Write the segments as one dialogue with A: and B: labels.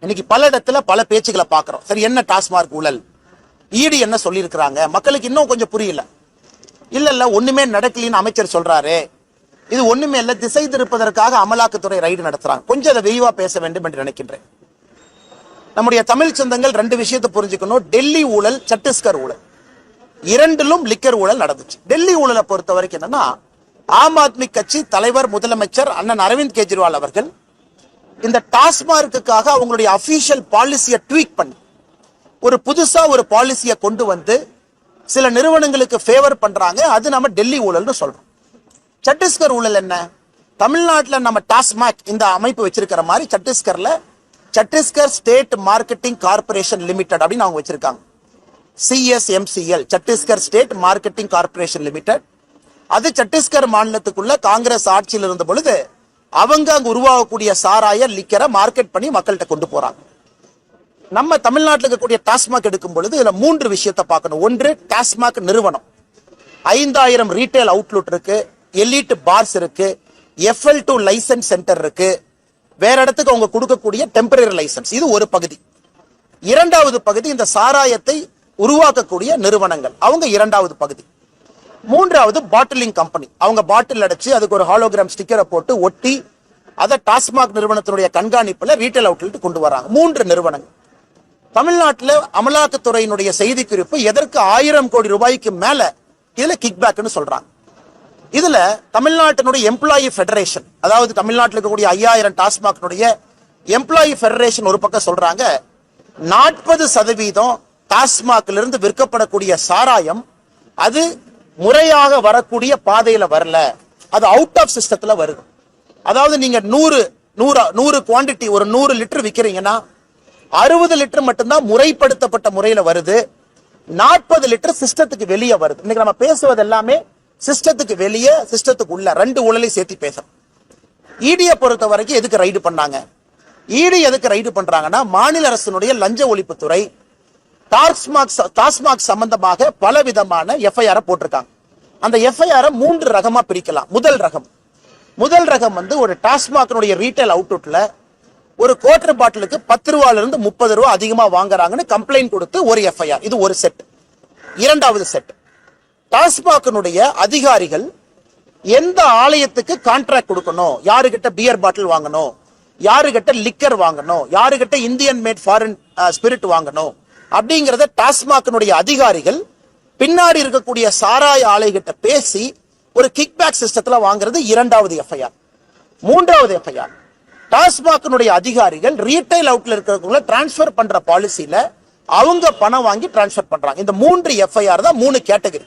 A: இன்னைக்கு பல இடத்துல பல பேச்சுகளை பார்க்குறோம். சரி என்ன டாஸ்மார்க் ஊழல்? ஈடு என்ன சொல்லியிருக்கிறாங்க? மக்களுக்கு இன்னும் கொஞ்சம் புரியல. இல்ல இல்ல ஒண்ணுமே நடக்கலின்னு அமைச்சர் சொல்கிறாரு இது ஒண்ணுமே இல்ல திசை திருப்பதற்காக அமலாக்கத்துறை ரைடு நடத்துகிறாங்க கொஞ்சம் அதை விரிவாக பேச வேண்டும் என்று நினைக்கின்றேன். நம்முடைய தமிழ் சொந்தங்கள் ரெண்டு விஷயத்தை புரிஞ்சுக்கணும். டெல்லி ஊழல் சத்தீஸ்கர் ஊழல். இரண்டிலும் லிக்கர் ஊழல் நடந்துச்சு. டெல்லி ஊழலை பொறுத்த வரைக்கும் என்னன்னா ஆம் ஆத்மி கட்சி தலைவர் முதலமைச்சர் அண்ணன் அரவிந்த் கெஜ்ரிவால் அவர்கள் இந்த டாஸ்மார்க்குக்காக அவங்களுடைய அஃபீஷியல் பாலிசியை ட்வீக் பண்ணி ஒரு புதுசாக ஒரு பாலிசியை கொண்டு வந்து சில நிறுவனங்களுக்கு ஃபேவர் பண்ணுறாங்க அது நம்ம டெல்லி ஊழல்னு சொல்கிறோம் சத்தீஸ்கர் ஊழல் என்ன? தமிழ்நாட்டில் நம்ம டாஸ்மாக் இந்த அமைப்பு வச்சிருக்கிற மாதிரி சத்தீஸ்கரில் Chhattisgarh state marketing corporation limited அப்படின்னு அவங்க வச்சிருக்காங்க. CSMCL Chhattisgarh state marketing corporation limited. அது சத்தீஸ்கர் மாநிலத்துக்குள்ள காங்கிரஸ் ஆட்சியில் இருந்த பொழுது அவங்க அங்க உருவாகக்கூடிய சாராய லிக்கரை மார்க்கெட் பண்ணி மக்கள்கிட்ட கொண்டு போறாங்க. நம்ம தமிழ்நாட்டில் இருக்கக்கூடிய டாஸ்மாக் எடுக்கும் பொழுது இதுல மூன்று விஷயத்தை பார்க்கணும். ஒன்று டாஸ்மாக் நிறுவனம். ஐந்தாயிரம் ரீட்டைல் அவுட்லுட் இருக்கு எலிட் பார்ஸ் இருக்கு எஃப்எல் டூ லைசன்ஸ் சென்டர் இருக்கு. வேற இடத்துக்கு அவங்க கொடுக்கக்கூடிய டெம்பரரி லைசன்ஸ் இது ஒரு பகுதி. இரண்டாவது பகுதி இந்த சாராயத்தை உருவாக்கக்கூடிய நிறுவனங்கள். அவங்க இரண்டாவது பகுதி. மூன்றாவது பாட்டிலிங் கம்பெனி அவங்க பாட்டில் அடைச்சு அதுக்கு ஒரு ஹாலோகிராம் ஸ்டிக்கரை போட்டு ஒட்டி அதை டாஸ்மாக் நிறுவனத்தினுடைய கண்காணிப்புல ரீட்டைல் அவுட்லெட் கொண்டு வராங்க. மூன்று நிறுவனங்கள். தமிழ்நாட்டில் அமலாக்கத்துறையினுடைய செய்தி குறிப்பு எதற்கு ஆயிரம் கோடி ரூபாய்க்கு மேல? இதுல கிக்பேக்னு சொல்கிறாங்க சொல்றாங்க. இதுல தமிழ்நாட்டினுடைய எம்ப்ளாயி ஃபெடரேஷன் அதாவது தமிழ்நாட்டில் இருக்கக்கூடிய ஐயாயிரம் டாஸ்மாக்னுடைய எம்ப்ளாயி ஃபெடரேஷன் ஒரு பக்கம் சொல்றாங்க நாற்பது சதவீதம் டாஸ்மாக்ல இருந்து விற்கப்படக்கூடிய சாராயம் அது முறையாக வரக்கூடிய பாதையில வரல. அது அவுட் ஆஃப் சிஸ்டத்துல வருது. அதாவது நீங்க நூறு நூறு நூறு குவாண்டிட்டி ஒரு நூறு லிட்டர் விற்கிறீங்கன்னா அறுபது லிட்டர் மட்டும்தான் முறைப்படுத்தப்பட்ட முறையில வருது. நாற்பது லிட்டர் சிஸ்டத்துக்கு வெளியே வருது. இன்னைக்கு நம்ம பேசுவது எல்லாமே சிஸ்டத்துக்கு வெளியே சிஸ்டத்துக்கு உள்ள ரெண்டு ஊழலையும் சேர்த்து பேசுறோம். ஈடியை பொறுத்த வரைக்கும் எதுக்கு ரைடு பண்ணாங்க? ஈடி எதுக்கு ரைடு பண்றாங்கன்னா மாநில அரசினுடைய லஞ்ச ஒழிப்புத்துறை டாஸ்மாக் டாஸ்மாக் சம்பந்தமாக பல விதமான எஃப்ஐஆர் போட்டிருக்காங்க. அந்த எஃப்ஐஆர் மூன்று ரகமா பிரிக்கலாம். முதல் ரகம். முதல் ரகம் வந்து ஒரு டாஸ்மாக்னுடைய ரீட்டைல் அவுட்லெட்ல ஒரு குவார்டர் பாட்டிலுக்கு பத்து ரூபால இருந்து முப்பது ரூபா அதிகமா வாங்குறாங்கன்னு கம்ப்ளைண்ட் கொடுத்து ஒரு எஃப்ஐஆர் இது ஒரு செட் இரண்டாவது செட் டாஸ்மாகினுடைய அதிகாரிகள் எந்த ஆலயத்துக்கு கான்ட்ராக்ட் கொடுக்கணும்? யாருகிட்ட பியர் பாட்டில் வாங்கணும்? யாருகிட்ட லிக்கர் வாங்கணும்? யாருகிட்ட இந்தியன் மேட் ஃபாரின் ஸ்பிரிட் வாங்கணும்? அப்படிங்கிறத டாஸ்மாகினுடைய அதிகாரிகள் பின்னாடி இருக்கக்கூடிய சாராய ஆலைகிட்ட பேசி ஒரு கிக் பேக் சிஸ்டத்தில் வாங்குறது இரண்டாவது எஃப்ஐஆர் மூன்றாவது எஃப்ஐஆர் டாஸ்மாகினுடைய அதிகாரிகள் ரீட்டைல் அவுட்ல இருக்கிறவங்கள டிரான்ஸ்ஃபர் பண்ற பாலிசியில அவங்க பணம் வாங்கி டிரான்ஸ்ஃபர் பண்றாங்க. இந்த மூன்று எஃப்ஐஆர் தான் மூணு கேட்டகரி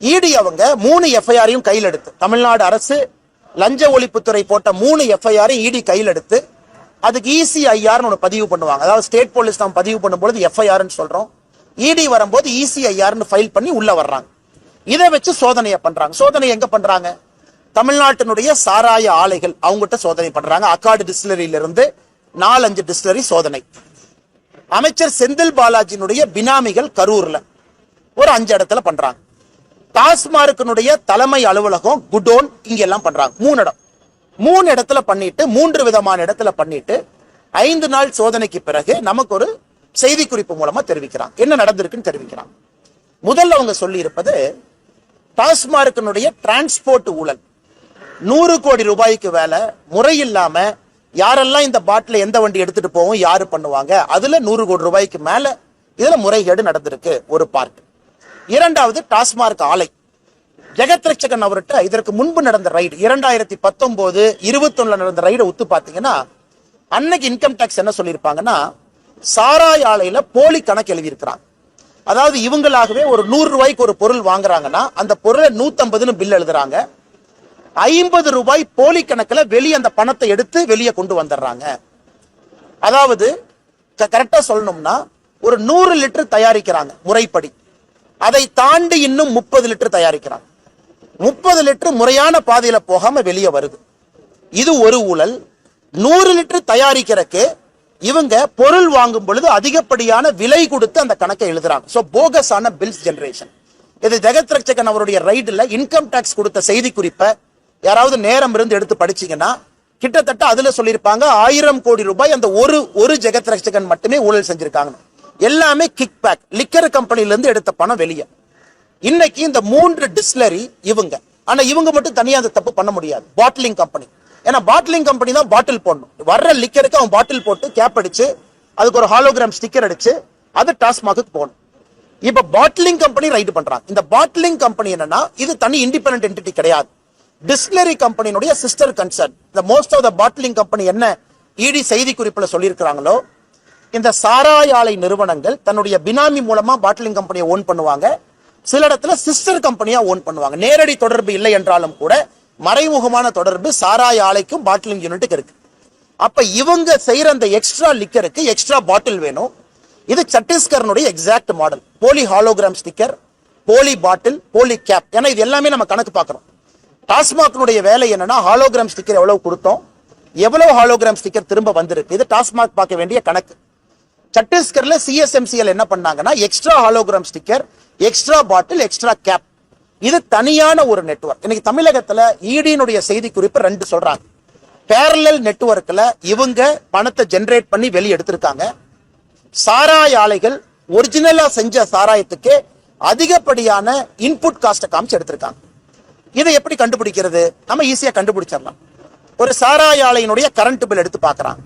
A: இடி அவங்க மூணு எஃப்ஐஆரையும் கையில் எடுத்து தமிழ்நாடு அரசு லஞ்ச ஒழிப்புத்துறை போட்ட மூணு எஃப்ஐஆரையும் இடி கையில் எடுத்து அதுக்கு இசிஐஆர்னு ஒன்று பதிவு பண்ணுவாங்க. அதாவது ஸ்டேட் போலீஸ் நம்ம பதிவு பண்ணும்பொழுது எஃப்ஐஆர்னு சொல்கிறோம் இடி வரும்போது இசிஐஆர்னு ஃபைல் பண்ணி உள்ள வர்றாங்க. இதை வச்சு சோதனையை பண்றாங்க. சோதனை எங்க பண்றாங்க? தமிழ்நாட்டினுடைய சாராய ஆலைகள் அவங்ககிட்ட சோதனை பண்றாங்க. அக்காடு டிஸ்டிலரியிலிருந்து நாலஞ்சு டிஸ்டிலரி சோதனை. அமைச்சர் செந்தில் பாலாஜியினுடைய பினாமிகள் கரூர்ல ஒரு அஞ்சு இடத்துல பண்றாங்க. டாஸ்மார்க்கினுடைய தலைமை அலுவலகம் குடோன் இங்க எல்லாம் பண்றாங்க. மூணு இடம். மூணு இடத்துல பண்ணிட்டு மூன்று விதமான இடத்துல பண்ணிட்டு ஐந்து நாள் சோதனைக்கு பிறகு நமக்கு ஒரு செய்தி குறிப்பு மூலமா தெரிவிக்கிறான். என்ன நடந்திருக்குன்னு தெரிவிக்கிறான். முதல்ல அவங்க சொல்லி இருப்பது டாஸ்மார்க்கினுடைய டிரான்ஸ்போர்ட் ஊழல். நூறு கோடி ரூபாய்க்கு வேலை முறை இல்லாம யாரெல்லாம் இந்த பாட்டில எந்த வண்டி எடுத்துட்டு போவோம் யாரு பண்ணுவாங்க அதுல நூறு கோடி ரூபாய்க்கு மேல இதுல முறைகேடு நடந்திருக்கு ஒரு பார்ட் இரண்டாவது டாஸ்மார்க் ஆலை. ஜெகத்ரட்சகன் அவர்கிட்ட இதற்கு முன்பு நடந்த ரைடு இரண்டாயிரத்தி பத்தொன்பது இருபத்தொன்னுல நடந்த ரைடை ஒத்து பாத்தீங்கன்னா அன்னைக்கு இன்கம் டேக்ஸ் என்ன சொல்லியிருப்பாங்கன்னா சாராய ஆலையில போலி கணக்கு எழுதியிருக்கிறாங்க அதாவது இவங்களாகவே ஒரு நூறு ரூபாய்க்கு ஒரு பொருள் வாங்குறாங்கன்னா அந்த பொருளை நூத்தம்பதுன்னு பில் எழுதுறாங்க. ஐம்பது ரூபாய் போலி கணக்கில் வெளியே அந்த பணத்தை எடுத்து வெளியே கொண்டு வந்துடுறாங்க. அதாவது கரெக்டா சொல்லணும்னா ஒரு நூறு லிட்டர் தயாரிக்கிறாங்க முறைப்படி. அதை தாண்டி இன்னும் முப்பது லிட்டர் தயாரிக்கிறாங்க. முப்பது லிட்டர் முறையான பாதையில போகாம வெளியே வருது. இது ஒரு ஊழல். நூறு லிட்டர் தயாரிக்கிறக்கு இவங்க பொருள் வாங்கும் பொழுது அதிகப்படியான விலை கொடுத்து அந்த கணக்கை எழுதுறாங்க. ஸோ போகஸ் ஆன பில்ஸ் ஜென்ரேஷன் இது ஜெகத் ரட்சகன் அவருடைய ரைடில் இன்கம் டேக்ஸ் கொடுத்த செய்தி குறிப்பை யாராவது நேரம் இருந்து எடுத்து படிச்சீங்கன்னா கிட்டத்தட்ட அதுல சொல்லியிருப்பாங்க ஆயிரம் கோடி ரூபாய் அந்த ஒரு ஒரு ஜெகத் ரட்சகன் மட்டுமே ஊழல் செஞ்சிருக்காங்க எல்லாமே கிக் பேக் லிக்கர் கம்பெனிலேருந்து எடுத்த பணம் வெளியே. இன்னைக்கு இந்த மூன்று டிஸ்லரி இவங்க. ஆனா இவங்க மட்டும் தனியாக அந்த தப்பு பண்ண முடியாது. பாட்டிலிங் கம்பெனி ஏன்னா பாட்டிலிங் கம்பெனி தான் பாட்டில் போடணும். வர்ற லிக்கருக்கு அவன் பாட்டில் போட்டு கேப் அடிச்சு அதுக்கு ஒரு ஹாலோகிராம் ஸ்டிக்கர் அடிச்சு அது டாஸ்மாக்கு போகணும் இப்ப பாட்டிலிங் கம்பெனி ரைடு பண்றாங்க இந்த பாட்டிலிங் கம்பெனி என்னன்னா இது தனி இண்டிபெண்டன்ட் என்டிட்டி கிடையாது. டிஸ்லரி கம்பெனியுடைய சிஸ்டர் கன்சர்ன் இந்த most of the bottling company என்ன இடி செய்தி குறிப்பில் சொல்லியிருக்கிறாங்களோ இந்த சாராய ஆலை நிறுவனங்கள் தன்னுடைய பினாமி மூலமா பாட்டிலிங் கம்பெனியை ஓன் பண்ணுவாங்க. சில இடத்துல சிஸ்டர் கம்பெனியா ஓன் பண்ணுவாங்க. நேரடி தொடர்பு இல்லை என்றாலும் கூட மறைமுகமான தொடர்பு சாராய ஆலைக்கும் பாட்டிலிங் யூனிட்டுக்கு இருக்கு. அப்ப இவங்க செய்யற அந்த எக்ஸ்ட்ரா லிக்கருக்கு எக்ஸ்ட்ரா பாட்டில் வேணும். இது சத்தீஸ்கரனுடைய எக்ஸாக்ட் மாடல் போலி ஹாலோகிராம் ஸ்டிக்கர் போலி பாட்டில் போலி கேப் ஏன்னா இது எல்லாமே நம்ம கணக்கு பார்க்கறோம். டாஸ்மாக்னுடைய வேலை என்னன்னா ஹாலோகிராம் ஸ்டிக்கர் எவ்வளவு கொடுத்தோம் எவ்வளவு ஹாலோகிராம் ஸ்டிக்கர் திரும்ப வந்திருக்கு. இது டாஸ்மாக் பார்க்க வேண்டிய கணக்கு. சத்தீஸ்கர்ல சிஎஸ்எம்சிஎல் என்ன பண்ணாங்கன்னா extra hologram sticker extra bottle extra cap இது தனியான ஒரு நெட்வொர்க் இன்னைக்கு தமிழகத்துல ஈடியினுடைய செய்தி குறிப்பு ரெண்டு சொல்றாங்க. பேரலல் நெட்ஒர்க்ல இவங்க பணத்தை ஜென்ரேட் பண்ணி வெளியே எடுத்திருக்காங்க. சாராய ஆலைகள் ஒரிஜினலா செஞ்ச சாராயத்துக்கு அதிகப்படியான இன்புட் காஸ்ட்டை காமிச்சு எடுத்திருக்காங்க. இதை எப்படி கண்டுபிடிக்கிறது? நம்ம ஈஸியா கண்டுபிடிச்சிடலாம். ஒரு சாராய ஆலையினுடைய கரண்ட் பில் எடுத்து பார்க்குறாங்க.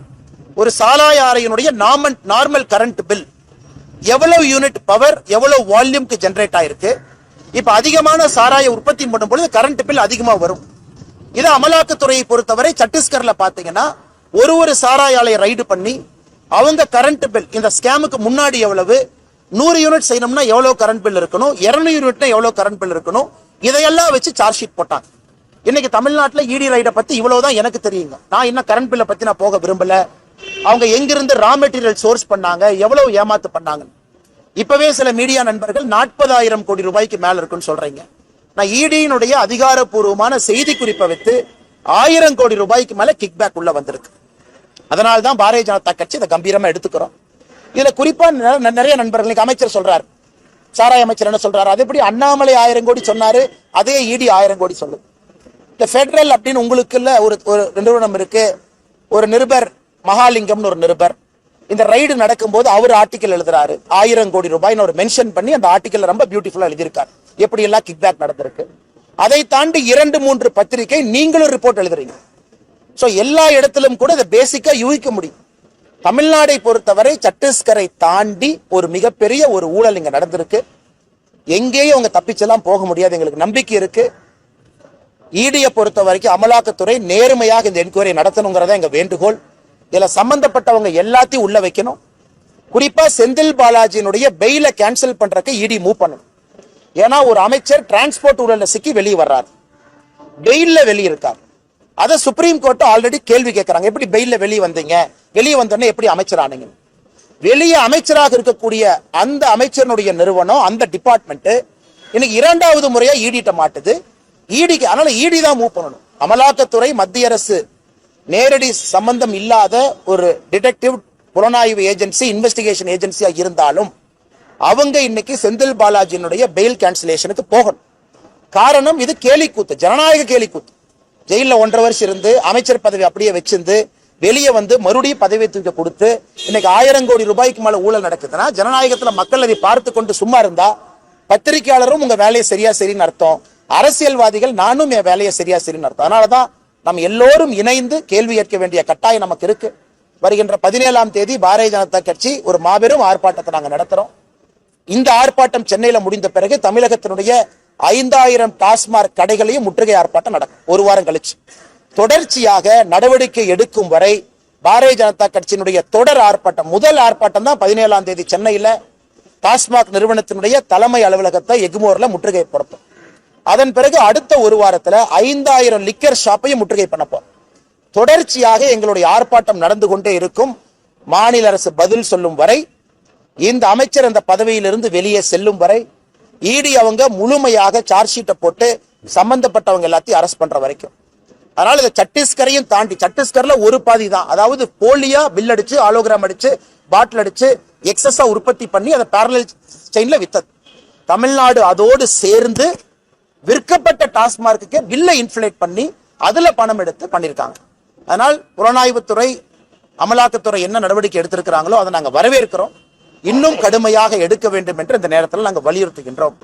A: ஒரு சாராய ஆலையினுடைய நார்மல் நார்மல் கரண்ட் பில் எவ்வளவு யூனிட் பவர் எவ்வளவு வால்யூம்க்கு ஜென்ரேட் ஆயிருக்கு? இப்ப அதிகமான சாராய உற்பத்தி பண்ணும் பொழுது கரண்ட் பில் அதிகமா வரும். இது அமலாக்கத்துறையை பொறுத்தவரை சத்தீஸ்கர்ல பாத்தீங்கன்னா ஒரு ஒரு சாராயாலை ரைடு பண்ணி அவங்க கரண்ட் பில் இந்த ஸ்கேமுக்கு முன்னாடி எவ்வளவு? நூறு யூனிட் செய்யணும்னா எவ்வளவு கரண்ட் பில் இருக்கணும்? இருநூறு யூனிட்னா எவ்வளவு கரண்ட் பில் இருக்கணும்? இதையெல்லாம் வச்சு சார்ஜ் ஷீட் போட்டாங்க. இன்னைக்கு தமிழ்நாட்டுல இடி ரைடை பத்தி இவ்வளவுதான் எனக்கு தெரியுங்க. நான் இன்னும் கரண்ட் பில்லை பத்தி நான் போக விரும்பல. அவங்க எங்கிருந்து ரா மெட்டீரியல் சோர்ஸ் பண்ணாங்க? எவ்வளவு ஏமாத்து பண்ணாங்க இப்பவே சில மீடியா நண்பர்கள் நாற்பதாயிரம் கோடி ரூபாய்க்கு மேல இருக்குன்னு சொல்றீங்க. நான் இடியினுடைய அதிகாரப்பூர்வமான செய்தி குறிப்பை வைத்து ஆயிரம் கோடி ரூபாய்க்கு மேல கிக் பேக் உள்ள வந்திருக்கு. அதனால தான் பாரதிய ஜனதா கட்சி இதை கம்பீரமா எடுத்துக்கிறோம். இதுல குறிப்பா நிறைய நண்பர்கள் அமைச்சர் சொல்றாரு. சாராய அமைச்சர் என்ன சொல்றாரு? அது எப்படி அண்ணாமலை ஆயிரம் கோடி சொன்னாரு அதே இடி ஆயிரம் கோடி சொல்லுது. இந்த ஃபெடரல் அப்படின்னு உங்களுக்குள்ள ஒரு ஒரு நிறுவனம் இருக்கு. ஒரு நிருபர் மகாலிங்கம்னு ஒரு நிருபர். இந்த ரைடு நடக்கும்போது அவர் ஆர்டிக்கல் எழுதுறாரு. ஆயிரம் கோடி ரூபாய்னு ஒரு மென்ஷன் பண்ணி அந்த ஆர்டிக்கல் ரொம்ப பியூட்டிஃபுல்லா எழுதியிருக்காரு. எப்படி எல்லாம் கிக் பேக் நடந்திருக்கு? அதை தாண்டி இரண்டு மூன்று பத்திரிகை நீங்களும் ரிப்போர்ட் எழுதுறீங்க. ஸோ எல்லா இடத்திலும் கூட இதை பேசிக்கா யூகிக்க முடியும். தமிழ்நாடை பொறுத்தவரை சத்தீஸ்கரை தாண்டி ஒரு மிகப்பெரிய ஒரு ஊழல் இங்க நடந்திருக்கு. எங்கேயும் அவங்க தப்பிச்செல்லாம் போக முடியாது. எங்களுக்கு நம்பிக்கை இருக்கு. ஈடியை பொறுத்த வரைக்கும் அமலாக்கத்துறை நேர்மையாக இந்த என்கொயரி நடத்தணுங்கிறத எங்க வேண்டுகோள். இதில் சம்பந்தப்பட்டவங்க எல்லாத்தையும் உள்ள வைக்கணும். குறிப்பாக செந்தில் பாலாஜியினுடைய பெயிலை கேன்சல் பண்ணுறக்கு இடி மூவ் பண்ணணும். ஏன்னா ஒரு அமைச்சர் டிரான்ஸ்போர்ட் ஊழலில் சிக்கி வெளியே வர்றார். பெயில்ல வெளியே இருக்கார் அதை சுப்ரீம் கோர்ட்டு ஆல்ரெடி கேள்வி கேட்குறாங்க. எப்படி பெயில்ல வெளியே வந்தீங்க? வெளியே வந்தோடனே எப்படி அமைச்சர் ஆனீங்க? வெளியே அமைச்சராக இருக்கக்கூடிய அந்த அமைச்சருடைய நிறுவனம் அந்த டிபார்ட்மெண்ட்டு இன்னைக்கு இரண்டாவது முறையாக ஈடிட்ட மாட்டுது. ஈடிக்கு அதனால ஈடி தான் மூவ் பண்ணணும். அமலாக்கத்துறை மத்திய அரசு நேரடி சம்பந்தம் இல்லாத ஒரு டிடெக்டிவ் புலனாய்வு ஏஜென்சி இன்வெஸ்டிகேஷன் ஏஜென்சியா இருந்தாலும் அவங்க இன்னைக்கு செந்தில் பாலாஜியினுடைய பெயில் கேன்சலேஷனுக்கு போகணும். காரணம் இது கேலிக்கூத்து ஜனநாயக கேலிக்கூத்து. ஜெயிலில் ஒன்றரை வருஷம் இருந்து அமைச்சர் பதவி அப்படியே வச்சிருந்து வெளியே வந்து மறுபடியும் பதவி தூக்க கொடுத்து இன்னைக்கு ஆயிரம் கோடி ரூபாய்க்கு மேல ஊழல் நடக்குதுன்னா ஜனநாயகத்துல மக்கள் அதை பார்த்து கொண்டு சும்மா இருந்தா பத்திரிகையாளரும் உங்க வேலையை சரியா சரின்னு அர்த்தம். அரசியல்வாதிகள் நானும் என் வேலையை சரியா சரின்னு அர்த்தம். அதனாலதான் நம்ம எல்லோரும் இணைந்து கேள்வி கேட்க வேண்டிய கட்டாயம் நமக்கு இருக்கு. வருகின்ற பதினேழாம் தேதி பாரதிய ஜனதா கட்சி ஒரு மாபெரும் ஆர்ப்பாட்டத்தை நாங்கள் நடத்துறோம். இந்த ஆர்ப்பாட்டம் சென்னையில முடிந்த பிறகு தமிழகத்தினுடைய ஐந்தாயிரம் டாஸ்மாக் கடைகளையும் முற்றுகை ஆர்ப்பாட்டம் நடக்கும். ஒரு வாரம் கழிச்சு. தொடர்ச்சியாக நடவடிக்கை எடுக்கும் வரை பாரதிய ஜனதா கட்சியினுடைய தொடர் ஆர்ப்பாட்டம் முதல் ஆர்ப்பாட்டம் தான் பதினேழாம் தேதி சென்னையில டாஸ்மாக் நிறுவனத்தினுடைய தலைமை அலுவலகத்தை எக்மோர்ல முற்றுகை போடப்போம் அதன் பிறகு அடுத்த ஒரு வாரத்துல ஐந்தாயிரம் லிக்கர் ஷாப்பையும் முற்றுகை பண்ணப்போம். தொடர்ச்சியாக எங்களுடைய ஆர்ப்பாட்டம் நடந்து கொண்டே இருக்கும். மாநில அரசு பதில் சொல்லும் வரை இந்த அமைச்சர் அந்த பதவியிலிருந்து வெளியே செல்லும் வரை இடி அவங்க முழுமையாக சார்ஜ் ஷீட்டை போட்டு சம்பந்தப்பட்டவங்க எல்லாத்தையும் அரெஸ்ட் பண்ற வரைக்கும். அதனால இந்த சத்தீஸ்கரையும் தாண்டி சத்தீஸ்கர்ல ஒரு பாதி தான். அதாவது போலியா பில் அடிச்சு ஆலோகிராம் அடிச்சு பாட்டில் அடிச்சு எக்ஸஸா உற்பத்தி பண்ணி அதை பேரலல் செயின்ல வித்தது. தமிழ்நாடு அதோடு சேர்ந்து விற்கப்பட்ட டாஸ்மார்க்குக்கு பில்லை இன்ஃபிளேட் பண்ணி அதுல பணம் எடுத்து பண்ணிருக்காங்க. அதனால் புலனாய்வுத்துறை அமலாக்கத்துறை என்ன நடவடிக்கை எடுத்திருக்கிறாங்களோ அதை நாங்கள் வரவேற்கிறோம். இன்னும் கடுமையாக எடுக்க வேண்டும் என்று இந்த நேரத்தில் நாங்கள் வலியுறுத்துகின்றோம்.